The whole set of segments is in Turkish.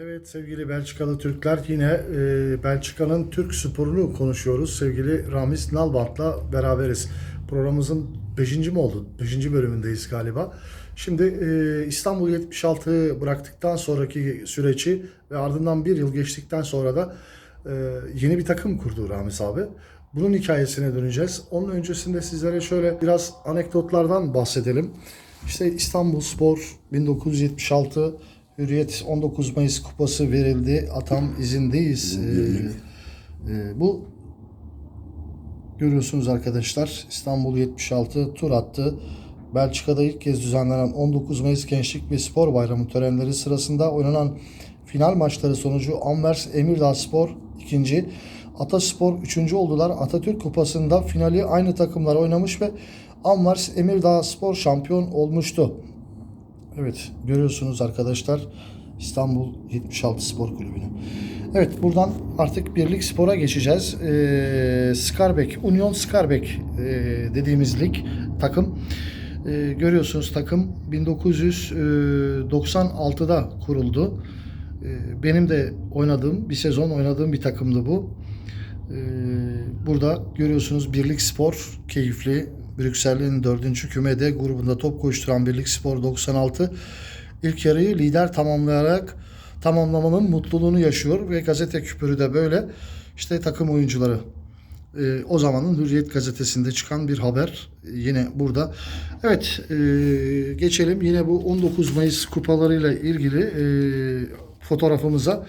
Evet sevgili Belçikalı Türkler yine e, Belçika'nın Türk sporunu konuşuyoruz. Sevgili Ramiz Nalbant'la beraberiz. Programımızın 5. mi oldu? 5. bölümündeyiz galiba. Şimdi e, İstanbul 76'yı bıraktıktan sonraki süreci ve ardından bir yıl geçtikten sonra da e, yeni bir takım kurdu Ramiz abi. Bunun hikayesine döneceğiz. Onun öncesinde sizlere şöyle biraz anekdotlardan bahsedelim. İşte İstanbul Spor 1976 Hürriyet 19 Mayıs kupası verildi. Atam izindeyiz. Ee, e, bu görüyorsunuz arkadaşlar İstanbul 76 tur attı. Belçika'da ilk kez düzenlenen 19 Mayıs Gençlik ve Spor Bayramı törenleri sırasında oynanan final maçları sonucu Anvers Emirdağ Spor ikinci, Ataspor üçüncü oldular. Atatürk Kupası'nda finali aynı takımlar oynamış ve Anvers Emirdağ Spor şampiyon olmuştu. Evet görüyorsunuz arkadaşlar İstanbul 76 Spor Kulübü'nü. Evet buradan artık birlik spora geçeceğiz. Ee, Skarbek, Union Skarbek e, dediğimiz lig takım. Ee, görüyorsunuz takım 1996'da kuruldu. Ee, benim de oynadığım bir sezon oynadığım bir takımdı bu. Ee, burada görüyorsunuz Birlik Spor keyifli. Brüksel'in 4. kümede grubunda top koşturan Birlik Spor 96 ilk yarıyı lider tamamlayarak tamamlamanın mutluluğunu yaşıyor ve gazete küpürü de böyle. İşte takım oyuncuları Ee, o zamanın Hürriyet gazetesinde çıkan bir haber yine burada. Evet e, geçelim yine bu 19 Mayıs kupalarıyla ilgili e, fotoğrafımıza.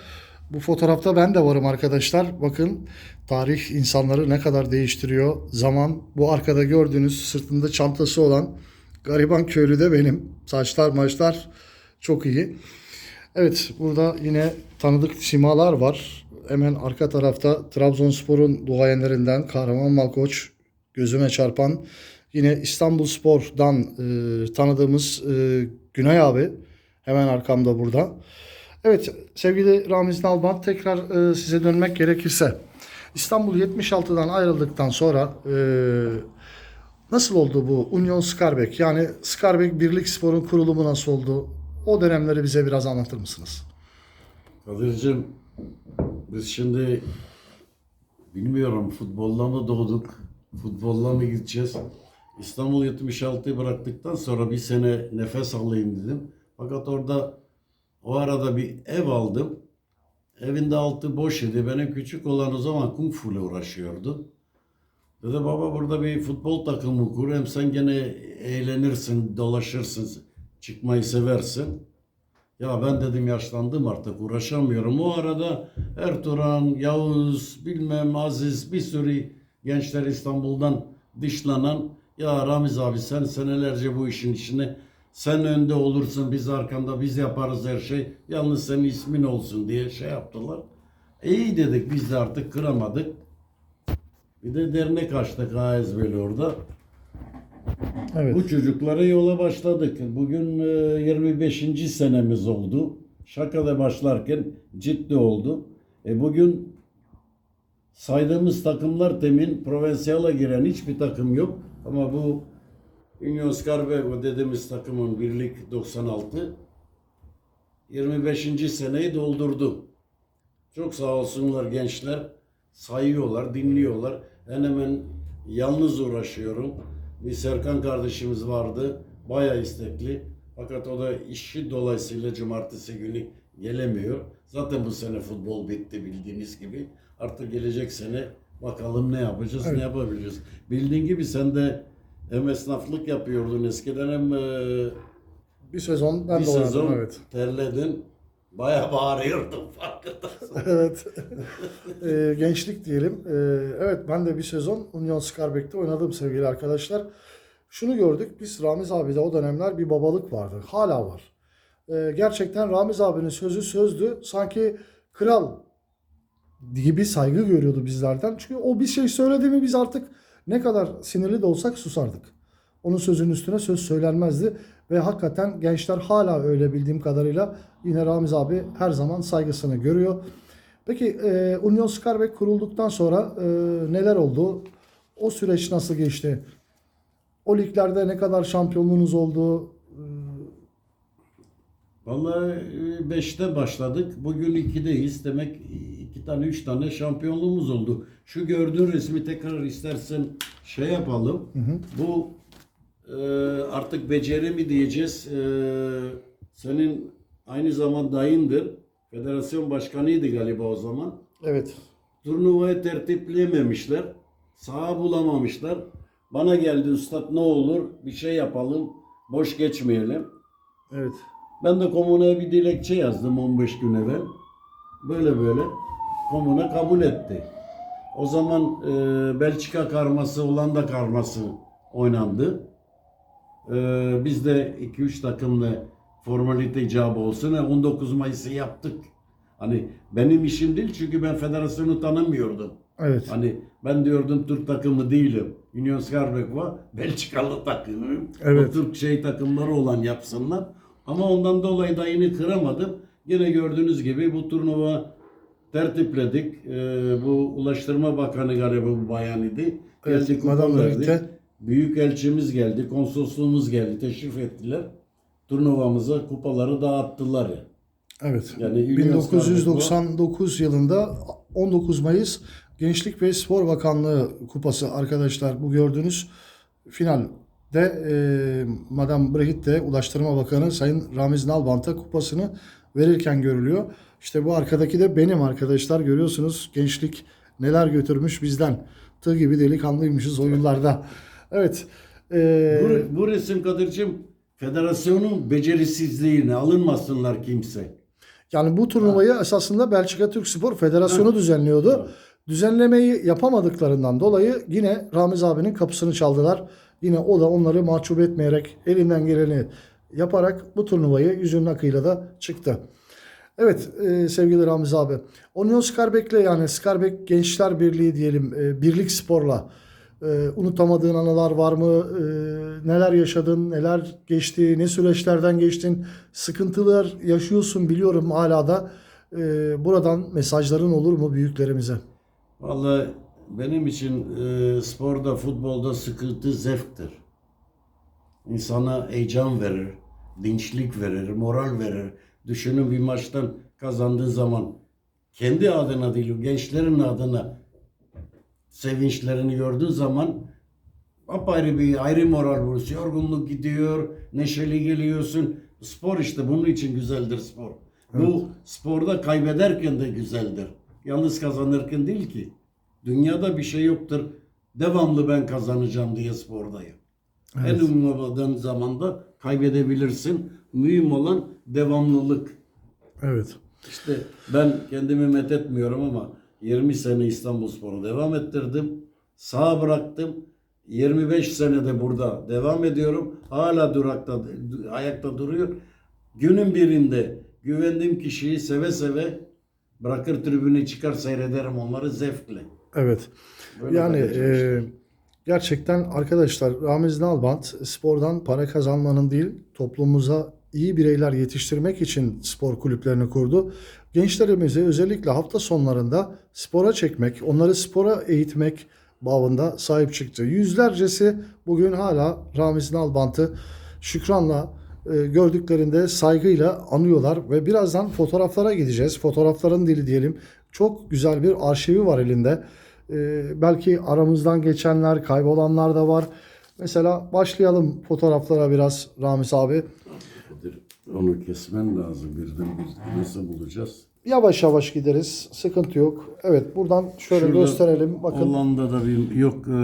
Bu fotoğrafta ben de varım arkadaşlar. Bakın tarih insanları ne kadar değiştiriyor. Zaman bu arkada gördüğünüz sırtında çantası olan gariban köylü de benim. Saçlar maçlar çok iyi. Evet burada yine tanıdık simalar var. Hemen arka tarafta Trabzonspor'un duayenlerinden Kahraman Malkoç gözüme çarpan yine İstanbul Spor'dan e, tanıdığımız e, Günay abi hemen arkamda burada. Evet sevgili Ramiz Nalbant tekrar e, size dönmek gerekirse İstanbul 76'dan ayrıldıktan sonra e, nasıl oldu bu Union Skarbek yani Skarbek Birlik Spor'un kurulumu nasıl oldu? O dönemleri bize biraz anlatır mısınız? Kadir'cim biz şimdi bilmiyorum futbolla mı doğduk, futbolla mı gideceğiz? İstanbul 76'yı bıraktıktan sonra bir sene nefes alayım dedim. Fakat orada o arada bir ev aldım. Evin de altı boş idi. Benim küçük olan o zaman kung fu ile uğraşıyordu. Dedi baba burada bir futbol takımı kur. Hem sen gene eğlenirsin, dolaşırsın, çıkmayı seversin. Ya ben dedim yaşlandım artık uğraşamıyorum. O arada Ertuğrul, Yavuz, bilmem Aziz bir sürü gençler İstanbul'dan dışlanan ya Ramiz abi sen senelerce bu işin içine sen önde olursun biz arkanda biz yaparız her şey. Yalnız senin ismin olsun diye şey yaptılar. E iyi dedik biz de artık kıramadık. Bir de dernek açtık AESB'li orada. Evet. Bu çocuklara yola başladık. Bugün e, 25. senemiz oldu. Şakada başlarken ciddi oldu. E bugün saydığımız takımlar temin Provincial'a giren hiçbir takım yok. Ama bu Union Scarpego dediğimiz takımın birlik 96 25. seneyi doldurdu. Çok sağ olsunlar gençler. Sayıyorlar, dinliyorlar. Ben hemen yalnız uğraşıyorum. Bir Serkan kardeşimiz vardı. Bayağı istekli. Fakat o da işi dolayısıyla cumartesi günü gelemiyor. Zaten bu sene futbol bitti bildiğiniz gibi. Artık gelecek sene bakalım ne yapacağız, Evet. ne yapabileceğiz. Bildiğin gibi sen de hem esnaflık yapıyordun eskiden hem e, Bir sezon ben bir de oynadım sezon evet. terledin. Bayağı bağırıyordun farkındasın. evet. Ee, gençlik diyelim. Ee, evet ben de bir sezon Union Skarbek'te oynadım sevgili arkadaşlar. Şunu gördük. Biz Ramiz abi'de o dönemler bir babalık vardı. Hala var. Ee, gerçekten Ramiz abinin sözü sözdü. Sanki kral gibi saygı görüyordu bizlerden. Çünkü o bir şey söyledi mi biz artık ne kadar sinirli de olsak susardık. Onun sözünün üstüne söz söylenmezdi. Ve hakikaten gençler hala öyle bildiğim kadarıyla yine Ramiz abi her zaman saygısını görüyor. Peki e, Union Skarbek kurulduktan sonra e, neler oldu? O süreç nasıl geçti? O liglerde ne kadar şampiyonluğunuz oldu? Vallahi 5'te başladık. Bugün 2'deyiz. Demek iki tane, üç tane şampiyonluğumuz oldu. Şu gördüğün resmi tekrar istersen şey yapalım. Bu e, artık beceri mi diyeceğiz? E, senin aynı zaman dayındır. Federasyon başkanıydı galiba o zaman. Evet. Turnuvayı tertipleyememişler. Saha bulamamışlar. Bana geldi üstad ne olur bir şey yapalım. Boş geçmeyelim. Evet. Ben de komuna bir dilekçe yazdım 15 gün evvel. Böyle böyle. Komuna kabul etti. O zaman e, Belçika karması, Hollanda karması oynandı. E, biz de 2-3 takımla formalite icabı olsun. E, 19 Mayıs'ı yaptık. Hani benim işim değil çünkü ben federasyonu tanımıyordum. Evet. Hani ben diyordum Türk takımı değilim. Union Skarbekva Belçikalı takımı. Evet. O Türk şey takımları olan yapsınlar. Ama ondan dolayı da yine kıramadım. Yine gördüğünüz gibi bu turnuva tertipledik. Ee, bu Ulaştırma Bakanı galiba bu bayan idi. Evet, Geldi verdi. Büyük elçimiz geldi, konsolosluğumuz geldi, teşrif ettiler. Turnuvamıza kupaları dağıttılar ya. Evet. Yani Union 1999 yılında 19 Mayıs Gençlik ve Spor Bakanlığı kupası arkadaşlar bu gördüğünüz finalde e, Madame Brigitte Ulaştırma Bakanı Sayın Ramiz Nalbant'a kupasını verirken görülüyor. İşte bu arkadaki de benim arkadaşlar görüyorsunuz gençlik neler götürmüş bizden. Tığ gibi delikanlıymışız o yıllarda. Evet. e, Bu, bu resim Kadir'cim federasyonun becerisizliğine alınmasınlar kimse. Yani bu turnuvayı esasında Belçika Türk Spor Federasyonu düzenliyordu. Düzenlemeyi yapamadıklarından dolayı yine Ramiz abinin kapısını çaldılar. Yine o da onları mahcup etmeyerek elinden geleni yaparak bu turnuvayı yüzünün akıyla da çıktı. Evet e, sevgili Ramiz abi. Union Skarbek'le yani Skarbek Gençler Birliği diyelim e, Birlik Spor'la e, unutamadığın anılar var mı? E, neler yaşadın? Neler geçti? Ne süreçlerden geçtin? Sıkıntılar yaşıyorsun biliyorum hala da. E, buradan mesajların olur mu büyüklerimize? Vallahi benim için e, sporda, futbolda sıkıntı zevktir. İnsana heyecan verir, dinçlik verir, moral verir. Düşünün bir maçtan kazandığı zaman kendi adına değil, gençlerin adına sevinçlerini gördüğün zaman apayrı bir ayrı moral vurursun. Yorgunluk gidiyor, neşeli geliyorsun. Spor işte bunun için güzeldir spor. Bu sporda kaybederken de güzeldir. Yalnız kazanırken değil ki. Dünyada bir şey yoktur. Devamlı ben kazanacağım diye spordayım. En ummadığın zamanda kaybedebilirsin. Mühim olan devamlılık. Evet. İşte ben kendimi methetmiyorum ama 20 sene İstanbulspor'u devam ettirdim. Sağ bıraktım. 25 senede burada devam ediyorum. Hala durakta, ayakta duruyor. Günün birinde güvendiğim kişiyi seve seve bırakır tribüne çıkar seyrederim onları zevkle. Evet. Böyle yani e, gerçekten arkadaşlar Ramiz Nalbant spordan para kazanmanın değil toplumumuza iyi bireyler yetiştirmek için spor kulüplerini kurdu. Gençlerimizi özellikle hafta sonlarında spora çekmek, onları spora eğitmek babında sahip çıktı. Yüzlercesi bugün hala Ramiz Nalbant'ı şükranla e, gördüklerinde saygıyla anıyorlar ve birazdan fotoğraflara gideceğiz. Fotoğrafların dili diyelim. Çok güzel bir arşivi var elinde. E, belki aramızdan geçenler, kaybolanlar da var. Mesela başlayalım fotoğraflara biraz Ramiz abi. Onu kesmen lazım birden bir nasıl bulacağız? Yavaş yavaş gideriz. Sıkıntı yok. Evet buradan şöyle Şurada gösterelim. Bakın Hollanda'da bir yok e,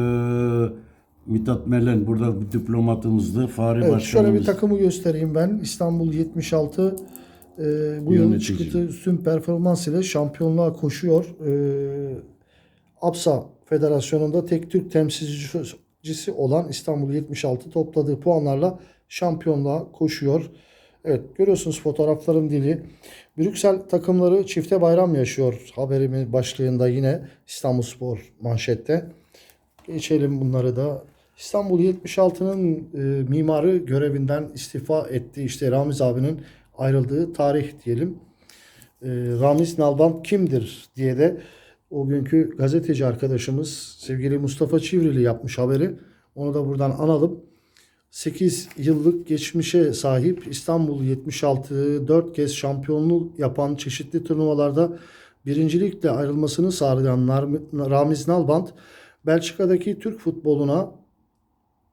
Mithat Melen burada bir diplomatımızdı. Fahri Evet, Başkanımız. şöyle bir takımı göstereyim ben. İstanbul 76 e, bu yıl çıktı üstün performans ile şampiyonluğa koşuyor. E, APSA Federasyonu'nda tek Türk temsilcisi olan İstanbul 76 topladığı puanlarla şampiyonluğa koşuyor. Evet görüyorsunuz fotoğrafların dili. Brüksel takımları çifte bayram yaşıyor. Haberimin başlığında yine İstanbulspor manşette. Geçelim bunları da. İstanbul 76'nın e, mimarı görevinden istifa etti. İşte Ramiz abinin ayrıldığı tarih diyelim. E, Ramiz Nalbant kimdir diye de o günkü gazeteci arkadaşımız sevgili Mustafa Çivrili yapmış haberi. Onu da buradan analım. 8 yıllık geçmişe sahip İstanbul 76 4 kez şampiyonluk yapan çeşitli turnuvalarda birincilikle ayrılmasını sağlayan Ramiz Nalbant Belçika'daki Türk futboluna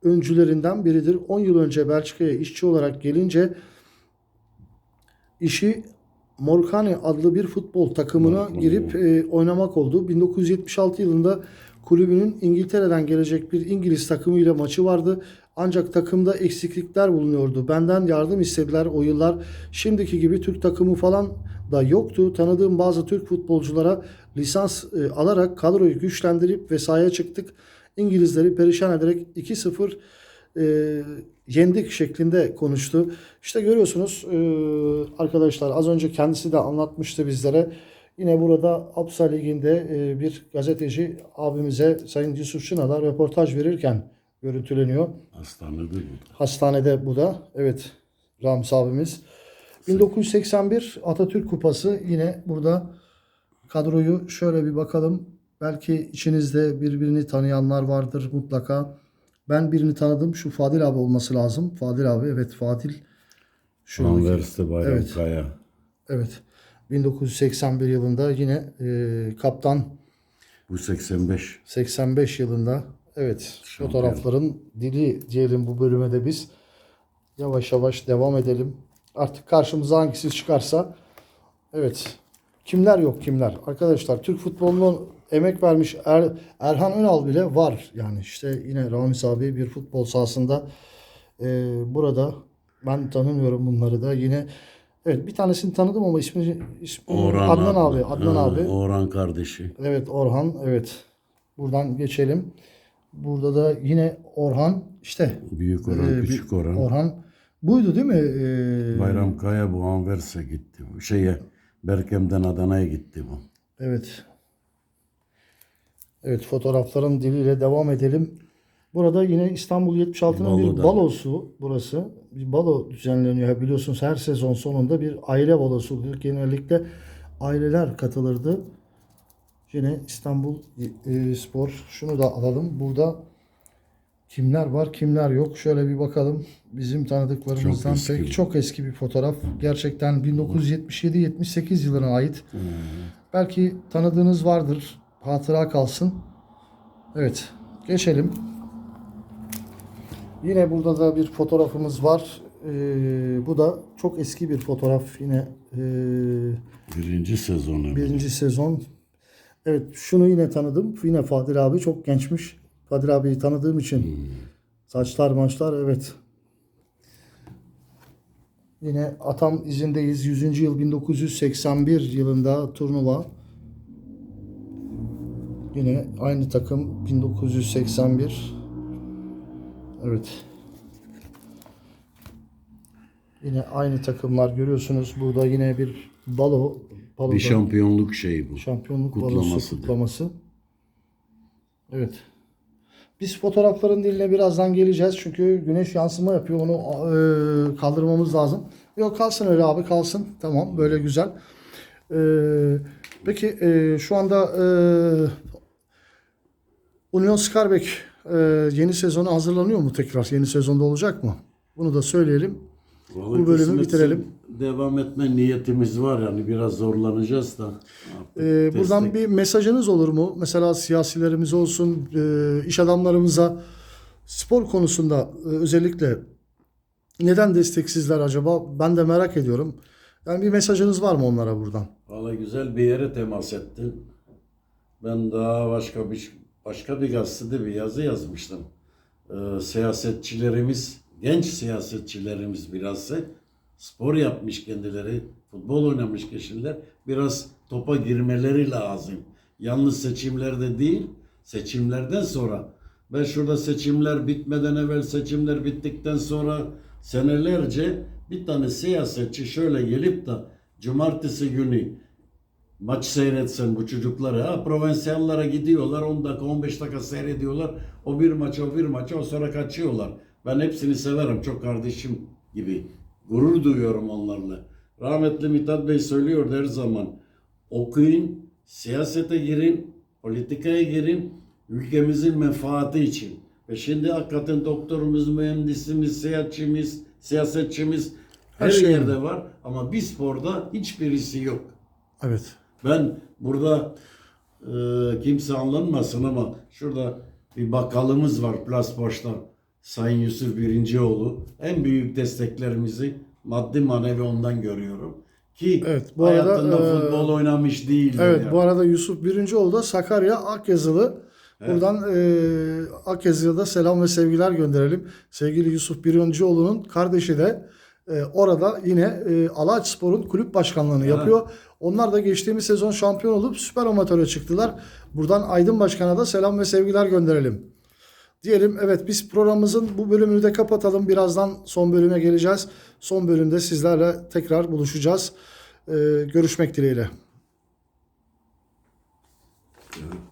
öncülerinden biridir. 10 yıl önce Belçika'ya işçi olarak gelince işi Morkani adlı bir futbol takımına girip e, oynamak oldu. 1976 yılında kulübünün İngiltere'den gelecek bir İngiliz takımıyla maçı vardı. Ancak takımda eksiklikler bulunuyordu. Benden yardım istediler o yıllar. Şimdiki gibi Türk takımı falan da yoktu. Tanıdığım bazı Türk futbolculara lisans e, alarak kadroyu güçlendirip ve sahaya çıktık. İngilizleri perişan ederek 2-0 e, yendik şeklinde konuştu. İşte görüyorsunuz e, arkadaşlar az önce kendisi de anlatmıştı bizlere. Yine burada Apsa Ligi'nde e, bir gazeteci abimize Sayın Yusuf Çınar'a röportaj verirken görüntüleniyor. Hastanede bu. Hastanede bu da. Evet Ramiz abimiz. 1981 Atatürk Kupası yine burada kadroyu şöyle bir bakalım. Belki içinizde birbirini tanıyanlar vardır mutlaka. Ben birini tanıdım. Şu Fadil abi olması lazım. Fadil abi evet Fadil. Şu Anvers'te Bayram Evet. Kaya. evet. 1981 yılında yine e, kaptan Bu 85. 85 yılında evet Şampiyon. fotoğrafların dili diyelim bu bölüme de biz yavaş yavaş devam edelim. Artık karşımıza hangisi çıkarsa evet kimler yok kimler. Arkadaşlar Türk futbolunun emek vermiş Er- Erhan Önal bile var. Yani işte yine Ramiz abi bir futbol sahasında e, burada ben tanımıyorum bunları da yine evet bir tanesini tanıdım ama ismi, ismi Orhan Adnan adlı. abi Adnan Ha, abi. Orhan kardeşi. Evet Orhan evet. Buradan geçelim. Burada da yine Orhan işte Büyük Orhan, e, küçük Orhan. Orhan buydu değil mi? Ee, Bayram Kaya bu Anvers'e gitti. Şeye Berkem'den Adana'ya gitti bu. Evet. Evet fotoğrafların diliyle devam edelim. Burada yine İstanbul 76'nın bir balosu burası. Bir balo düzenleniyor. Biliyorsunuz her sezon sonunda bir aile balosu. Genellikle aileler katılırdı. Yine İstanbul e, Spor. Şunu da alalım. Burada kimler var kimler yok. Şöyle bir bakalım. Bizim tanıdıklarımızdan Çok eski pek çok eski bir fotoğraf. Gerçekten 1977-78 yılına ait. Belki tanıdığınız vardır. Hatıra kalsın. Evet. Geçelim. Yine burada da bir fotoğrafımız var. Ee, bu da çok eski bir fotoğraf. Yine ee, Birinci sezonu. birinci sezon. Evet şunu yine tanıdım. Yine Fadil abi çok gençmiş. Fadil abiyi tanıdığım için. Saçlar maçlar evet. Yine Atam izindeyiz. 100. yıl 1981 yılında turnuva. Yine aynı takım 1981. Evet. Yine aynı takımlar görüyorsunuz. Burada yine bir balo. baloda- Bir şampiyonluk şeyi bu. Şampiyonluk Kutlaması balosu kutlaması. Evet. Biz fotoğrafların diline birazdan geleceğiz. Çünkü güneş yansıma yapıyor. Onu e, kaldırmamız lazım. Yok kalsın öyle abi kalsın. Tamam böyle güzel. E, peki e, şu anda e, Union Skarbek e, yeni sezonu hazırlanıyor mu tekrar? Yeni sezonda olacak mı? Bunu da söyleyelim. Vallahi Bu bölümü bitirelim. Devam etme niyetimiz var yani biraz zorlanacağız da. Ee, buradan destek- bir mesajınız olur mu? Mesela siyasilerimiz olsun, e, iş adamlarımıza spor konusunda e, özellikle neden desteksizler acaba? Ben de merak ediyorum. Yani bir mesajınız var mı onlara buradan? Vallahi güzel bir yere temas ettin. Ben daha başka bir başka bir gazetede bir yazı yazmıştım. Ee, siyasetçilerimiz, genç siyasetçilerimiz bilhassa spor yapmış kendileri, futbol oynamış kişiler biraz topa girmeleri lazım. Yalnız seçimlerde değil, seçimlerden sonra. Ben şurada seçimler bitmeden evvel, seçimler bittikten sonra senelerce bir tane siyasetçi şöyle gelip de cumartesi günü maç seyretsen bu çocukları ha provinsiyallara gidiyorlar 10 dakika 15 dakika seyrediyorlar o bir maç o bir maç o sonra kaçıyorlar ben hepsini severim çok kardeşim gibi gurur duyuyorum onlarla rahmetli Mithat Bey söylüyordu her zaman okuyun siyasete girin politikaya girin ülkemizin menfaati için E şimdi hakikaten doktorumuz, mühendisimiz, seyahatçimiz, siyasetçimiz her, Her şey yerde var. Ama bir sporda hiçbirisi yok. Evet. Ben burada e, kimse anlanmasın ama şurada bir bakalımız var Plasboş'ta. Sayın Yusuf Birincioğlu. En büyük desteklerimizi maddi manevi ondan görüyorum. Ki Evet, bu arada, hayatında e, futbol oynamış değil. Evet yani. bu arada Yusuf Birincioğlu da Sakarya Akyazılı. Buradan e, Akyazı'ya da selam ve sevgiler gönderelim. Sevgili Yusuf Birincioğlu'nun kardeşi de ee, orada yine e, Alaç Spor'un kulüp başkanlığını evet. yapıyor. Onlar da geçtiğimiz sezon şampiyon olup süper amatöre çıktılar. Buradan Aydın Başkan'a da selam ve sevgiler gönderelim. Diyelim evet biz programımızın bu bölümünü de kapatalım. Birazdan son bölüme geleceğiz. Son bölümde sizlerle tekrar buluşacağız. Ee, görüşmek dileğiyle. Evet.